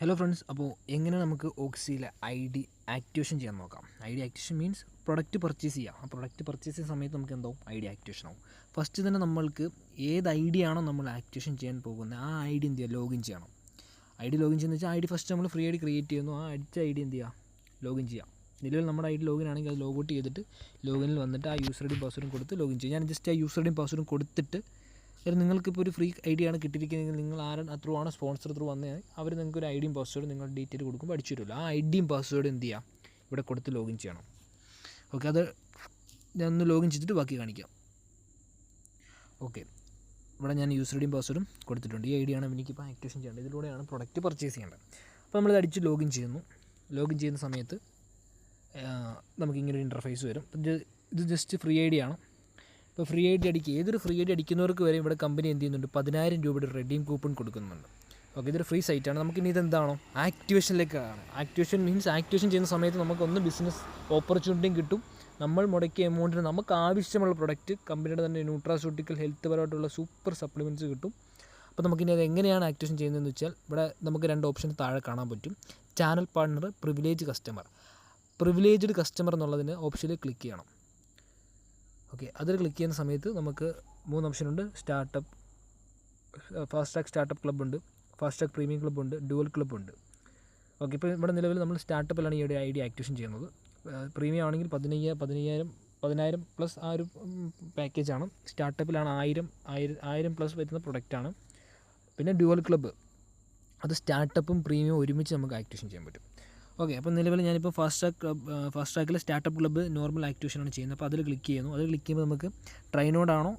Hello friends അപ്പോൾ എങ്ങനെ നമുക്ക് ഓക്സിയിലെ ഐ ഡി ആക്ടിവേഷൻ ചെയ്യാൻ നോക്കാം? I D activation means product purchase ചെയ്യാം. ആ പ്രൊഡക്റ്റ് പർച്ചേസ് ചെയ്യുന്ന സമയത്ത് നമുക്ക് എന്താവും? ഐ ഡി ആക്ടിവേഷൻ ആവും. ഫസ്റ്റ് തന്നെ നമ്മൾക്ക് ഏത് ഐ ഡി ആണോ നമ്മൾ ആക്ടിവേഷൻ ചെയ്യാൻ പോകുന്നത് ആ ഐ ഡി എന്ത് ചെയ്യുക? ലോഗിൻ ചെയ്യണം. ഐ ഡി ലോഗിൻ ചെയ്യുന്ന വെച്ചാൽ ഐ ഡി ഫസ്റ്റ് നമ്മൾ ഫ്രീ ആയിട്ട് ക്രിയേറ്റ് ചെയ്യുന്നു. ആ അടിച്ച ഐ ഡി എന്ത് ചെയ്യുക? ലോഗിൻ ചെയ്യാം നിലവിൽ നമ്മുടെ ഐ ഡി ലോഗിൻ ആണെങ്കിൽ അത് ലോഗ് ഔട്ട് ചെയ്തിട്ട് ലോഗിനിൽ വന്നിട്ട് ആ യൂസർ ഐ ഡി പാസ്വേഡും കൊടുത്ത് ലോഗിൻ ചെയ്യും ഞാൻ ജസ്റ്റ് ആ യൂസർ ഐ ഡി പാസ്വേഡും കൊടുത്തിട്ട് കാര്യം നിങ്ങൾക്കിപ്പോൾ ഒരു ഫ്രീ ഐ ആണ് കിട്ടിയിരിക്കുന്നതെങ്കിൽ നിങ്ങൾ ആരാണ് ത്രൂ ആണ് സ്പോൺസർ ത്രൂ വന്നാൽ അവർ നിങ്ങൾക്ക് ഒരു ഐ ഡിയും പാസ്വേഡും നിങ്ങൾ ഡീറ്റെയിൽ കൊടുക്കുമ്പോൾ അടിച്ചു തരുമല്ലോ ആ ഐ ഡിയും പാസ്വേഡും എന്ത് ചെയ്യാം? ഇവിടെ കൊടുത്ത് ലോഗിൻ ചെയ്യണം. ഓക്കെ അത് ഞാൻ ഒന്ന് ലോഗിൻ ചെയ്തിട്ട് ബാക്കി കാണിക്കാം. ഓക്കെ ഇവിടെ ഞാൻ യൂസർ ഐ ഡിയും പാസ്വേഡും കൊടുത്തിട്ടുണ്ട്. ഈ ഐ ഡിയാണ് എനിക്കിപ്പോൾ ആക്ടിവേഷൻ ചെയ്യേണ്ടത്. ഇതിലൂടെയാണ് പ്രൊഡക്റ്റ് പർച്ചേസ് ചെയ്യേണ്ടത്. അപ്പോൾ നമ്മൾ അടിച്ച് ലോഗിൻ ചെയ്യുന്നു. ലോഗിൻ ചെയ്യുന്ന സമയത്ത് നമുക്കിങ്ങനെ ഒരു ഇന്റർഫേസ് വരും. ഇത് ഇത് ജസ്റ്റ് ഫ്രീ ഐ ഡി ആണ്. ഇപ്പോൾ ഫ്രീ ഡി അടിക്കുക. ഏതൊരു ഫ്രീ ഡി അടിക്കുന്നവർക്ക് വരെ ഇവിടെ കമ്പനി എന്ത് ചെയ്യുന്നുണ്ട്? പതിനായിരം രൂപയുടെ റെഡീം കൂപ്പൺ കൊടുക്കുന്നുണ്ട്. ഓക്കെ ഇതൊരു ഫ്രീ സൈറ്റ് ആണ്. നമുക്ക് ഇനി ഇതെന്താണോ? ആക്ടിവേഷനിലേക്കാണ് ആക്ടിവേഷൻ മീൻസ് ആക്ടിവേഷൻ ചെയ്യുന്ന സമയത്ത് നമുക്കൊന്ന് ബിസിനസ് ഓപ്പർച്യൂണിറ്റിയും കിട്ടും. നമ്മൾ മുടക്കിയ എമൗണ്ടിന് നമുക്ക് ആവശ്യമുള്ള പ്രൊഡക്റ്റ് കമ്പനിയുടെ തന്നെ ന്യൂട്രാസ്യൂട്ടിക്കൽ ഹെൽത്ത് പരമായിട്ടുള്ള സൂപ്പർ സപ്ലിമെന്റ്സ് കിട്ടും. അപ്പോൾ നമുക്കിനി അത് എങ്ങനെയാണ് ആക്ടിവേഷൻ ചെയ്യുന്നതെന്ന് വെച്ചാൽ ഇവിടെ നമുക്ക് രണ്ട് ഓപ്ഷൻ താഴെ കാണാൻ പറ്റും. Channel partner privilege customer privileged customer എന്നുള്ളതിന് ഓപ്ഷനിൽ ക്ലിക്ക് ചെയ്യണം. ഓക്കെ അതിൽ ക്ലിക്ക് ചെയ്യുന്ന സമയത്ത് നമുക്ക് മൂന്ന് ഓപ്ഷൻ ഉണ്ട്. Startup fast track startup club ഉണ്ട്. ഫാസ്റ്റ് ട്രാക്ക് പ്രീമിയം ക്ലബ്ബ് ഉണ്ട്. ഡുവൽ ക്ലബ്ബ് ഉണ്ട്. ഓക്കെ ഇപ്പോൾ ഇവിടെ നിലവിൽ നമ്മൾ സ്റ്റാർട്ടപ്പിലാണ് ഈ ഐ ഡി ആക്ടിവേഷൻ ചെയ്യുന്നത്. പ്രീമിയം ആണെങ്കിൽ പതിനയ്യ പതിനയ്യായിരം പതിനായിരം പ്ലസ് ആ ഒരു പാക്കേജാണ് സ്റ്റാർട്ടപ്പിലാണ് ആയിരം ആയിരം ആയിരം പ്ലസ് വരുന്ന പ്രൊഡക്റ്റാണ് പിന്നെ ഡ്യുവൽ ക്ലബ്ബ് അത് സ്റ്റാർട്ടപ്പും പ്രീമിയം ഒരുമിച്ച് നമുക്ക് ആക്ടിവേഷൻ ചെയ്യാൻ പറ്റും. ഓക്കെ അപ്പോൾ നിലവിൽ ഞാനിപ്പോൾ ഫാസ്റ്റ് ട്രാക്ക് ക്ലബ് ഫാസ്റ്റ് ട്രാക്കിൽ സ്റ്റാർട്ടപ്പ് ക്ലബ്ബ് നോർമൽ ആക്ടിവേഷനാണ് ചെയ്യുന്നത്. അപ്പോൾ അതിൽ ക്ലിക്ക് ചെയ്യുന്നു. അതിൽ ക്ലിക്ക് ചെയ്യുമ്പോൾ നമുക്ക് ട്രെയിനോടാണോ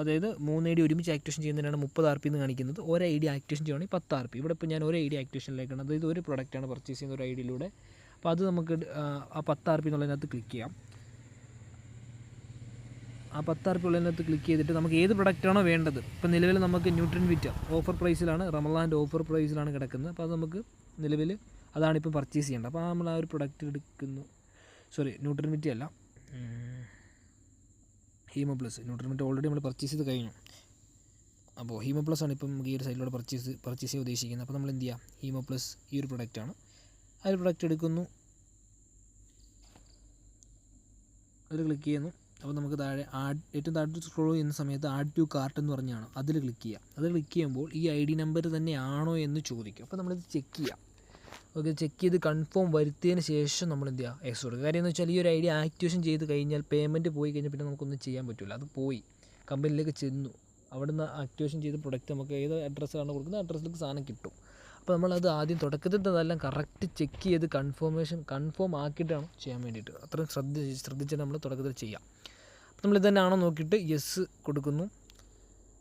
അതായത് മൂന്ന് ഐ ഡി ഒരുമിച്ച് ആക്ടിവേഷൻ ചെയ്യുന്നതിനാണ് മുപ്പത് ആർ പി എന്ന് കാണിക്കുന്നത്. ഒരു ഐ ഡി ആക്ടിവേഷൻ ചെയ്യുകയാണെങ്കിൽ പത്ത് ആർ പി. ഇവിടെ ഇപ്പോൾ ഞാൻ ഒരു ഐ ഡി ആക്ടിവേഷനിലേക്കാണ്. അതായത് ഒരു പ്രൊഡക്റ്റാണ് പർച്ചേസ് ചെയ്യുന്ന ഒരു ഐ ഡിയിലൂടെ അപ്പോൾ അത് നമുക്ക് ആ പത്ത് ആർ പി എന്നുള്ളതിനകത്ത് ക്ലിക്ക് ചെയ്യാം. ആ പത്ത് ആർ പി ഉള്ളതിനകത്ത് ക്ലിക്ക് ചെയ്തിട്ട് നമുക്ക് ഏത് പ്രൊഡക്റ്റാണോ വേണ്ടത്. ഇപ്പോൾ നിലവിൽ നമുക്ക് ന്യൂട്രൻ വിറ്റ ഓഫർ പ്രൈസിലാണ് റമലാന്റെ ഓഫർ പ്രൈസിലാണ് കിടക്കുന്നത്. അപ്പോൾ അത് നമുക്ക് നിലവിൽ അതാണ് ഇപ്പോൾ പർച്ചേസ് ചെയ്യേണ്ടത് അപ്പോൾ നമ്മൾ ആ ഒരു പ്രൊഡക്റ്റ് എടുക്കുന്നു. സോറി ന്യൂട്രിമിറ്റി അല്ല. ഹീമോ പ്ലസ് ന്യൂട്രിമിറ്റി ഓൾറെഡി നമ്മൾ പർച്ചേസ് ചെയ്ത് കഴിഞ്ഞു. അപ്പോൾ ഹീമോ പ്ലസ് ആണ് ഇപ്പം ഈ ഒരു സൈഡിലൂടെ പർച്ചേസ് പർച്ചേസ് ചെയ്യാൻ ഉദ്ദേശിക്കുന്നത്. അപ്പോൾ നമ്മൾ എന്ത് ചെയ്യുക ഹീമോ പ്ലസ് ഈ ഒരു പ്രൊഡക്റ്റാണ് ആ ഒരു പ്രൊഡക്റ്റ് എടുക്കുന്നു. അതിൽ ക്ലിക്ക് ചെയ്യുന്നു. അപ്പോൾ നമുക്ക് താഴെ ആഡ് ഏറ്റവും താഴെ സ്ക്രോൾ ചെയ്യുന്ന സമയത്ത് ആഡ് ടു കാർട്ട് എന്ന് പറഞ്ഞാണ് അതിൽ ക്ലിക്ക് ചെയ്യുക അതിൽ ക്ലിക്ക് ചെയ്യുമ്പോൾ ഈ ഐ ഡി നമ്പർ തന്നെയാണോ എന്ന് ചോദിക്കും. അപ്പോൾ നമ്മളിത് ചെക്ക് ചെയ്യാം. ഓക്കെ ചെക്ക് ചെയ്ത് കൺഫേം വരുത്തിയതിന് ശേഷം നമ്മൾ എന്ത് ചെയ്യുക എക്സ് കൊടുക്കുക. കാര്യം എന്ന് വെച്ചാൽ ഈ ഒരു ഐ ഡി ആക്ടിവേഷൻ ചെയ്ത് കഴിഞ്ഞാൽ പേയ്മെന്റ് പോയി കഴിഞ്ഞാൽ പിന്നെ നമുക്കൊന്നും ചെയ്യാൻ പറ്റില്ല അത് പോയി. കമ്പനിയിലേക്ക് ചെന്നു. അവിടുന്ന് ആക്ടിവേഷൻ ചെയ്ത പ്രൊഡക്റ്റ് നമുക്ക് ഏത് അഡ്രസ്സാണ് കൊടുക്കുന്നത്? അഡ്രസ്സിലേക്ക് സാധനം കിട്ടും. അപ്പോൾ നമ്മളത് ആദ്യം തുടക്കത്തിൽ അതെല്ലാം കറക്റ്റ് ചെക്ക് ചെയ്ത് കൺഫേമേഷൻ കൺഫേം ആക്കിയിട്ടാണ് ചെയ്യാൻ വേണ്ടിയിട്ട്. അത്രയും ശ്രദ്ധ ശ്രദ്ധിച്ചിട്ട് നമ്മൾ തുടക്കത്തിൽ ചെയ്യാം. അപ്പോൾ നമ്മൾ ഇതന്നെയാണോ നോക്കിയിട്ട് യെസ് കൊടുക്കുന്നു.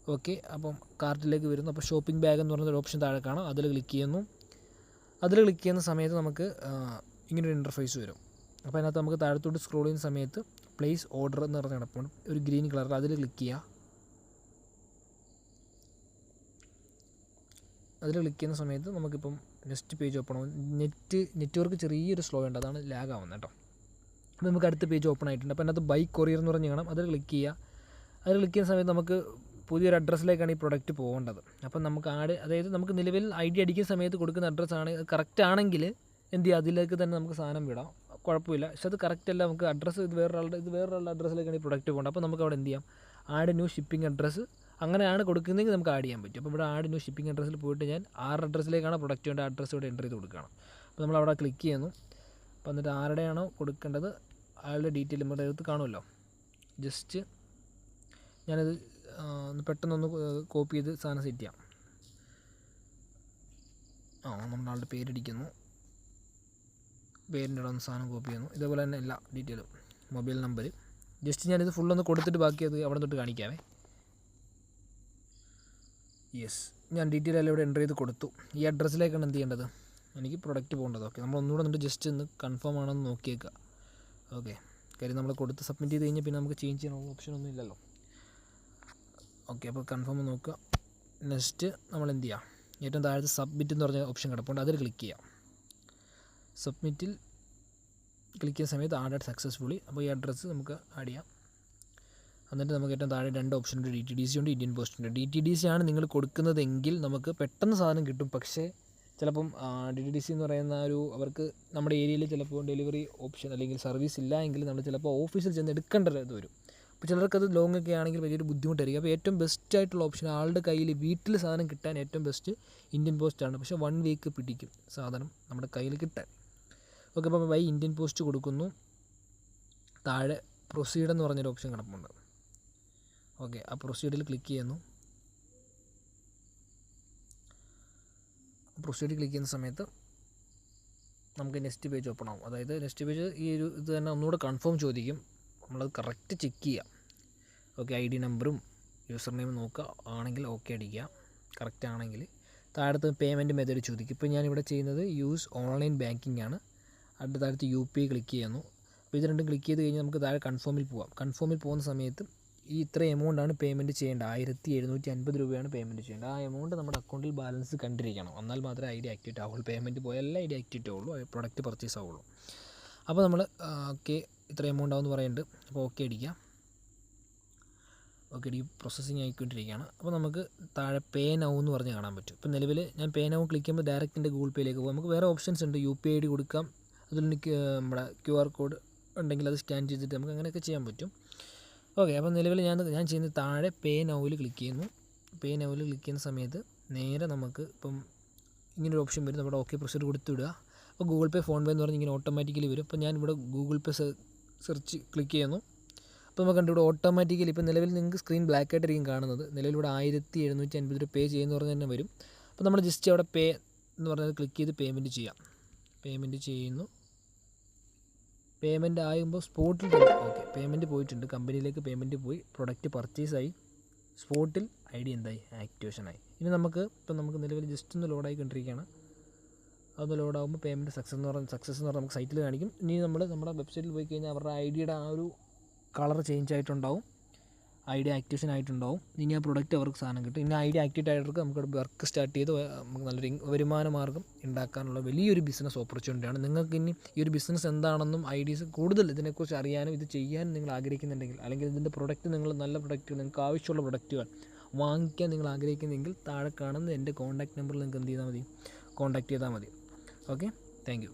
ഓക്കെ അപ്പം കാർട്ടിലേക്ക് വരുന്നു. അപ്പോൾ ഷോപ്പിംഗ് ബാഗ് എന്ന് പറയുന്ന ഒരു ഓപ്ഷൻ താഴെ കാണാം. അതിൽ ക്ലിക്ക് ചെയ്യുന്നു. അതിൽ ക്ലിക്ക് ചെയ്യുന്ന സമയത്ത് നമുക്ക് ഇങ്ങനൊരു ഇന്റർഫേസ് വരും. അപ്പോൾ അതിനകത്ത് നമുക്ക് താഴത്തോട്ട് സ്ക്രോൾ ചെയ്യുന്ന സമയത്ത് പ്ലേസ് ഓർഡർ എന്ന് പറഞ്ഞ കിടപ്പുണ്ട് ഒരു ഗ്രീൻ കളർ അതിൽ ക്ലിക്ക് ചെയ്യുക അതിൽ ക്ലിക്ക് ചെയ്യുന്ന സമയത്ത് നമുക്കിപ്പം നെക്സ്റ്റ് പേജ് ഓപ്പൺ ആവും. നെറ്റ് നെറ്റ്വർക്ക് ചെറിയൊരു സ്ലോ ഉണ്ട്. അതാണ് ലാഗ് ആവുന്നത് കേട്ടോ. അപ്പോൾ നമുക്ക് അടുത്ത പേജ് ഓപ്പൺ ആയിട്ടുണ്ട്. അപ്പോൾ അതിനകത്ത് ബൈക്ക് കൊറിയർ എന്ന് പറഞ്ഞ് കാണാം അതിൽ ക്ലിക്ക് ചെയ്യുക അതിൽ ക്ലിക്ക് ചെയ്യുന്ന സമയത്ത് നമുക്ക് പുതിയൊരു അഡ്രസ്സിലേക്കാണ് ഈ പ്രൊഡക്റ്റ് പോകേണ്ടത്. അപ്പം നമുക്ക് ആഡ് അതായത് നമുക്ക് നിലവിൽ ഐ ഡി അടിക്കുന്ന സമയത്ത് കൊടുക്കുന്ന അഡ്രസ്സാണ് കറക്റ്റ് ആണെങ്കിൽ എന്ത് ചെയ്യുക അതിലേക്ക് തന്നെ നമുക്ക് സാധനം വിടാം. കുഴപ്പമില്ല. പക്ഷെ അത് കറക്റ്റ് അല്ല. നമുക്ക് അഡ്രസ്സ് ഇത് വേറൊരാളുടെ ഇത് വേറൊരാളുടെ അഡ്രസ്സിലേക്കാണ് ഈ പ്രൊഡക്റ്റ് പോകേണ്ടത്. അപ്പോൾ നമുക്ക് അവിടെ എന്ത് ചെയ്യാം? ആഡ് ന്യൂ ഷിപ്പിംഗ് അഡ്രസ്സ് അങ്ങനെയാണ് കൊടുക്കുന്നതെങ്കിൽ നമുക്ക് ആഡ് ചെയ്യാൻ പറ്റും. അപ്പോൾ ഇവിടെ ആഡ് ന്യൂ ഷിപ്പിംഗ് അഡ്രസ്സിൽ പോയിട്ട് ഞാൻ ആറ് അഡ്രസ്സിലേക്കാണ് പ്രൊഡക്റ്റ് വേണ്ട അഡ്രസ്സ് ഇവിടെ എന്റർ ചെയ്ത് കൊടുക്കണം അപ്പോൾ നമ്മൾ അവിടെ ക്ലിക്ക് ചെയ്യുന്നു. അപ്പോൾ എന്നിട്ട് ആരുടെയാണോ കൊടുക്കേണ്ടത്? അയാളുടെ ഡീറ്റെയിൽ നമ്മുടെ അടുത്ത് കാണുമല്ലോ. ജസ്റ്റ് ഞാനത് ഒന്ന് പെട്ടെന്നൊന്ന് കോപ്പി ചെയ്ത് സാധനം സെറ്റ് ചെയ്യാം. ആ നമ്മുടെ ആളുടെ പേരടിക്കുന്നു. പേരിന്റെ ഒന്ന് സാധനം കോപ്പി ചെയ്യുന്നു. ഇതേപോലെ തന്നെ എല്ലാ ഡീറ്റെയിലും മൊബൈൽ നമ്പർ ജസ്റ്റ് ഞാനിത് ഫുള്ളൊന്ന് കൊടുത്തിട്ട് ബാക്കി അത് അവിടെ തൊട്ട് കാണിക്കാമേ യെസ് ഞാൻ ഡീറ്റെയിൽ എല്ലാം ഇവിടെ എന്റർ ചെയ്ത് കൊടുത്തു. ഈ അഡ്രസ്സിലേക്കാണ് എന്ത് ചെയ്യേണ്ടത്? എനിക്ക് പ്രൊഡക്റ്റ് പോകേണ്ടത്. ഓക്കെ നമ്മൾ ഒന്നുകൂടെ എന്നിട്ട് ജസ്റ്റ് ഒന്ന് കൺഫേം ആണെന്ന് നോക്കിയേക്കാം ഓക്കെ കാര്യം നമ്മൾ കൊടുത്ത് സബ്മിറ്റ് ചെയ്ത് കഴിഞ്ഞാൽ പിന്നെ നമുക്ക് ചേഞ്ച് ചെയ്യാനുള്ള ഓപ്ഷൻ ഒന്നും ഇല്ലല്ലോ. ഓക്കെ അപ്പോൾ കൺഫേം നോക്കുക. നെക്സ്റ്റ് നമ്മൾ എന്ത് ചെയ്യാം? ഏറ്റവും താഴെ സബ്മിറ്റ് എന്ന് പറഞ്ഞ ഓപ്ഷൻ കിടപ്പുണ്ട് അതിൽ ക്ലിക്ക് ചെയ്യാം. സബ്മിറ്റിൽ ക്ലിക്ക് ചെയ്യുന്ന സമയത്ത് ആഡ് സക്സസ്ഫുള്ളി അപ്പോൾ ഈ അഡ്രസ്സ് നമുക്ക് ആഡ് ചെയ്യാം. എന്നിട്ട് നമുക്ക് ഏറ്റവും താഴെ രണ്ട് ഓപ്ഷൻ ഉണ്ട്. ഡി ടി ഡി സി ഉണ്ട് ഇന്ത്യൻ പോസ്റ്റ് ഉണ്ട്. ഡി ടി ഡി സി ആണ് നിങ്ങൾ കൊടുക്കുന്നതെങ്കിൽ നമുക്ക് പെട്ടെന്ന് സാധനം കിട്ടും. പക്ഷേ ചിലപ്പം ഡി ടി ഡി സി എന്ന് പറയുന്ന ഒരു അവർക്ക് നമ്മുടെ ഏരിയയിൽ ചിലപ്പോൾ ഡെലിവറി ഓപ്ഷൻ അല്ലെങ്കിൽ സർവീസ് ഇല്ല എങ്കിൽ നമ്മൾ ചിലപ്പോൾ ഓഫീസിൽ ചെന്ന് എടുക്കേണ്ട ഒരു ഇത് വരും. അപ്പോൾ ചിലർക്കത് ലോങ് ഒക്കെ ആണെങ്കിൽ വലിയൊരു ബുദ്ധിമുട്ടായിരിക്കും. അപ്പോൾ ഏറ്റവും ബെസ്റ്റ് ആയിട്ടുള്ള ഓപ്ഷൻ ആളുടെ കയ്യിൽ വീട്ടിൽ സാധനം കിട്ടാൻ ഏറ്റവും ബെസ്റ്റ് ഇന്ത്യൻ പോസ്റ്റ് ആണ്. പക്ഷേ വൺ വീക്ക് പിടിക്കും സാധനം നമ്മുടെ കയ്യിൽ കിട്ടാൻ. ഓക്കെ അപ്പോൾ ബൈ ഇന്ത്യൻ പോസ്റ്റ് കൊടുക്കുന്നു. താഴെ പ്രൊസീഡ് എന്ന് പറഞ്ഞൊരു ഓപ്ഷൻ കിടപ്പുണ്ട്. ഓക്കെ ആ പ്രൊസീഡിൽ ക്ലിക്ക് ചെയ്യുന്നു. പ്രൊസീഡ് ക്ലിക്ക് ചെയ്യുന്ന സമയത്ത് നമുക്ക് നെക്സ്റ്റ് പേജ് ഓപ്പൺ ആവും. അതായത് നെക്സ്റ്റ് പേജ് ഈ ഒരു ഇത് തന്നെ ഒന്നുകൂടെ കൺഫേം ചോദിക്കും. നമ്മളത് കറക്റ്റ് ചെക്ക് ചെയ്യുക ഓക്കെ ഐ ഡി നമ്പറും യൂസർ നെയിം നോക്കുക. ആണെങ്കിൽ ഓക്കെ അടിക്കുക. കറക്റ്റ് ആണെങ്കിൽ. താഴത്ത് പേയ്മെന്റ് മെത്തേഡ് ചോദിക്കും. ഇപ്പോൾ ഞാനിവിടെ ചെയ്യുന്നത് യൂസ് ഓൺലൈൻ ബാങ്കിങ് ആണ്. അടുത്ത താഴത്ത് യു പി ഐ ക്ലിക്ക് ചെയ്യുന്നു. അപ്പോൾ ഇത് രണ്ടും ക്ലിക്ക് ചെയ്ത് കഴിഞ്ഞാൽ നമുക്ക് താഴെ കൺഫേമിൽ പോവാം. കൺഫേമിൽ പോകുന്ന സമയത്ത് ഈ ഇത്ര എമൗണ്ടാണ് പേയ്മെന്റ് ചെയ്യേണ്ടത്. ആയിരത്തി എഴുന്നൂറ്റി അൻപത് രൂപയാണ് പേയ്മെന്റ് ചെയ്യേണ്ടത്. ആ എമൗണ്ട് നമ്മുടെ അക്കൗണ്ടിൽ ബാലൻസ് കണ്ടിരിക്കണം. എന്നാൽ മാത്രമേ ഐ ഡി ആക്ടിവേറ്റ് ആവുള്ളൂ. പേയ്മെന്റ് പോയാൽ എല്ലാം ഐ ഡി ആക്ടിവേറ്റ് ആവുള്ളൂ പ്രൊഡക്റ്റ് പർച്ചേസ് ആവുള്ളൂ. അപ്പോൾ നമ്മൾ ഓക്കെ ഇത്ര എമൗണ്ട് ആവുമെന്ന് പറയുന്നുണ്ട്. അപ്പോൾ ഓക്കെ അടിക്കുക. ഓക്കെ ഡി പ്രോസസ്സിങ് ആയിക്കൊണ്ടിരിക്കുകയാണ്. അപ്പോൾ നമുക്ക് താഴെ പേ നൗ എന്ന് പറഞ്ഞ് കാണാൻ പറ്റും. ഇപ്പോൾ നിലവിൽ ഞാൻ പേ നൗ ക്ലിക്ക് ചെയ്യുമ്പോൾ ഡയറക്റ്റ് എന്റെ ഗൂഗിൾ പേയിലേക്ക് പോകും. നമുക്ക് വേറെ ഓപ്ഷൻസ് ഉണ്ട്. യു പി ഐ ഡി കൊടുക്കാം. അതിൽ നമ്മുടെ ക്യു ആർ കോഡ് ഉണ്ടെങ്കിൽ അത് സ്കാൻ ചെയ്തിട്ട് നമുക്ക് അങ്ങനെയൊക്കെ ചെയ്യാൻ പറ്റും. ഓക്കെ അപ്പോൾ നിലവിൽ ഞാൻ ഞാൻ ചെയ്യുന്ന താഴെ പേ നൗവിൽ ക്ലിക്ക് ചെയ്യുന്നു. പേ നൗവിൽ ക്ലിക്ക് ചെയ്യുന്ന സമയത്ത് നേരെ നമുക്ക് ഇപ്പം ഇങ്ങനൊരു ഓപ്ഷൻ വരും. നമ്മുടെ ഓക്കെ പ്രൊസീഡ് കൊടുത്തുവിടുക അപ്പോൾ ഗൂഗിൾ പേ ഫോൺ പേ എന്ന് പറഞ്ഞ് ഇങ്ങനെ ഓട്ടോമാറ്റിക്കലി വരും. അപ്പോൾ ഞാൻ ഇവിടെ ഗൂഗിൾ പേ സെർച്ച് ക്ലിക്ക് ചെയ്യുന്നു. അപ്പോൾ നമുക്ക് കണ്ടിവിടെ ഓട്ടോമാറ്റിക്കലി ഇപ്പോൾ നിലവിൽ നിങ്ങൾക്ക് സ്ക്രീൻ ബ്ലാക്ക് ആയിട്ടായിരിക്കും കാണുന്നത്. നിലവിലൂടെ ആയിരത്തി എഴുന്നൂറ്റി അൻപത് രൂപ പേ ചെയ്യുന്ന പറഞ്ഞ് തന്നെ വരും. അപ്പോൾ നമ്മൾ ജസ്റ്റ് അവിടെ പേ എന്ന് പറഞ്ഞത് ക്ലിക്ക് ചെയ്ത് പേയ്മെന്റ് ചെയ്യാം. പേയ്മെന്റ് ചെയ്യുന്നു. പേയ്മെന്റ് ആകുമ്പോൾ സ്പോട്ടിൽ ഓക്കെ പേയ്മെന്റ് പോയിട്ടുണ്ട്. കമ്പനിയിലേക്ക് പേയ്മെന്റ് പോയി. പ്രൊഡക്റ്റ് പർച്ചേസ് ആയി. സ്പോട്ടിൽ ഐ ഡി എന്തായി? ആക്ടിവേഷൻ ആയി. ഇനി നമുക്ക് ഇപ്പം നമുക്ക് നിലവിൽ ജസ്റ്റ് ഒന്ന് ലോഡായിക്കൊണ്ടിരിക്കുകയാണ് അതൊന്ന് ലോഡാകുമ്പോൾ പേയ്മെന്റ് സക്സസ് എന്ന് പറഞ്ഞാൽ സക്സസ് എന്ന് പറഞ്ഞാൽ നമുക്ക് സൈറ്റിൽ കാണിക്കും. ഇനി നമ്മൾ നമ്മുടെ വെബ്സൈറ്റിൽ പോയി കഴിഞ്ഞാൽ അവരുടെ ഐ ഡിയുടെ ആ ഒരു കളർ ചേഞ്ച് ആയിട്ടുണ്ടാവും. ഐ ഡി ആക്ടിവേഷൻ ആയിട്ടുണ്ടാവും. ഇനി ആ പ്രൊഡക്റ്റ് അവർക്ക് സാധനം കിട്ടും. ഇനി ഐ ഡി ആക്ടിവേറ്റ് ആയവർക്ക് നമുക്ക് വർക്ക് സ്റ്റാർട്ട് ചെയ്ത് നമുക്ക് നല്ലൊരു വരുമാന മാർഗം ഉണ്ടാക്കാനുള്ള വലിയൊരു ബിസിനസ് ഓപ്പർച്യൂണിറ്റിയാണ് നിങ്ങൾക്ക് ഇനി ഈ ഒരു ബിസിനസ് എന്താണെന്നും ഐഡിയസ് കൂടുതൽ ഇതിനെക്കുറിച്ച് അറിയാനും ഇത് ചെയ്യാനും നിങ്ങൾ ആഗ്രഹിക്കുന്നുണ്ടെങ്കിൽ അല്ലെങ്കിൽ ഇതിന്റെ പ്രൊഡക്റ്റ് നിങ്ങൾ നല്ല പ്രൊഡക്റ്റുകൾ നിങ്ങൾക്ക് ആവശ്യമുള്ള പ്രൊഡക്റ്റുകൾ വാങ്ങിക്കാൻ നിങ്ങൾ ആഗ്രഹിക്കുന്നെങ്കിൽ താഴെ കാണുന്ന എന്റെ കോൺടാക്ട് നമ്പറിൽ നിങ്ങൾക്ക് എന്ത് ചെയ്താൽ മതി? കോൺടാക്ട് ചെയ്താൽ മതി. Okay thank